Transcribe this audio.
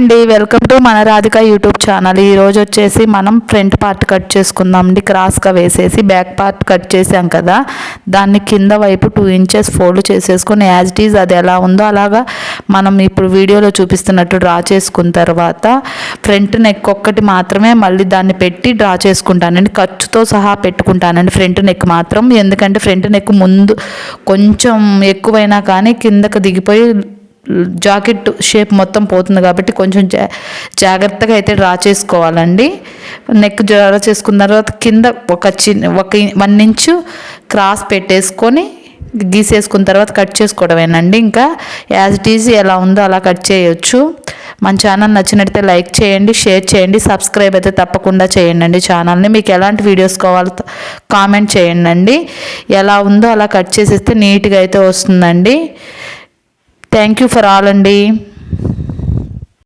అండి welcome to మన Radhika YouTube channel. ఈ రోజు వచ్చేసి మనం ఫ్రంట్ పార్ట్ కట్ చేసుకుందాం అండి. క్రాస్గా వేసేసి బ్యాక్ పార్ట్ కట్ చేసాం కదా. దాన్ని కింద వైపు టూ ఇంచెస్ ఫోల్డ్ చేసేసుకొని యాజ్ ఇట్ ఈజ్ అది ఎలా ఉందో అలాగా మనం ఇప్పుడు వీడియోలో చూపిస్తున్నట్టు డ్రా చేసుకున్న తర్వాత ఫ్రంట్ నెక్ ఒక్కటి మాత్రమే మళ్ళీ దాన్ని పెట్టి డ్రా చేసుకుంటానండి. ఖర్చుతో సహా పెట్టుకుంటానండి ఫ్రంట్ నెక్ మాత్రం. ఎందుకంటే ఫ్రంట్ నెక్ ముందు కొంచెం ఎక్కువైనా కానీ కిందకు దిగిపోయి జాకెట్ షేప్ మొత్తం పోతుంది కాబట్టి కొంచెం జా జాగ్రత్తగా అయితే డ్రా చేసుకోవాలండి. నెక్ డ్రా చేసుకున్న తర్వాత కింద ఒక చిన్న ఒక వన్ ఇంచు క్రాస్ పెట్టేసుకొని గీసేసుకున్న తర్వాత కట్ చేసుకోవడమేనండి. ఇంకా యాజ్ ఇట్ ఈజ్ ఎలా ఉందో అలా కట్ చేయొచ్చు. మన ఛానల్ నచ్చినట్టయితే లైక్ చేయండి షేర్ చేయండి సబ్స్క్రైబ్ అయితే తప్పకుండా చేయండి అండి ఛానల్ని. మీకు ఎలాంటి వీడియోస్ కావాలో కామెంట్ చేయండి అండి ఎలా ఉందో అలా కట్ చేసేస్తే నీట్గా అయితే వస్తుందండి. థ్యాంక్ యూ ఫర్ ఆల్ అండి.